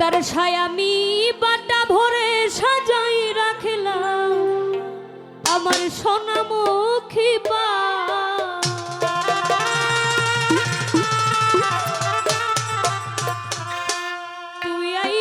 তার ছায়ামি বাটা ভরে সাজাই রাখলাম। আমার সোনামুখী বা তুই আই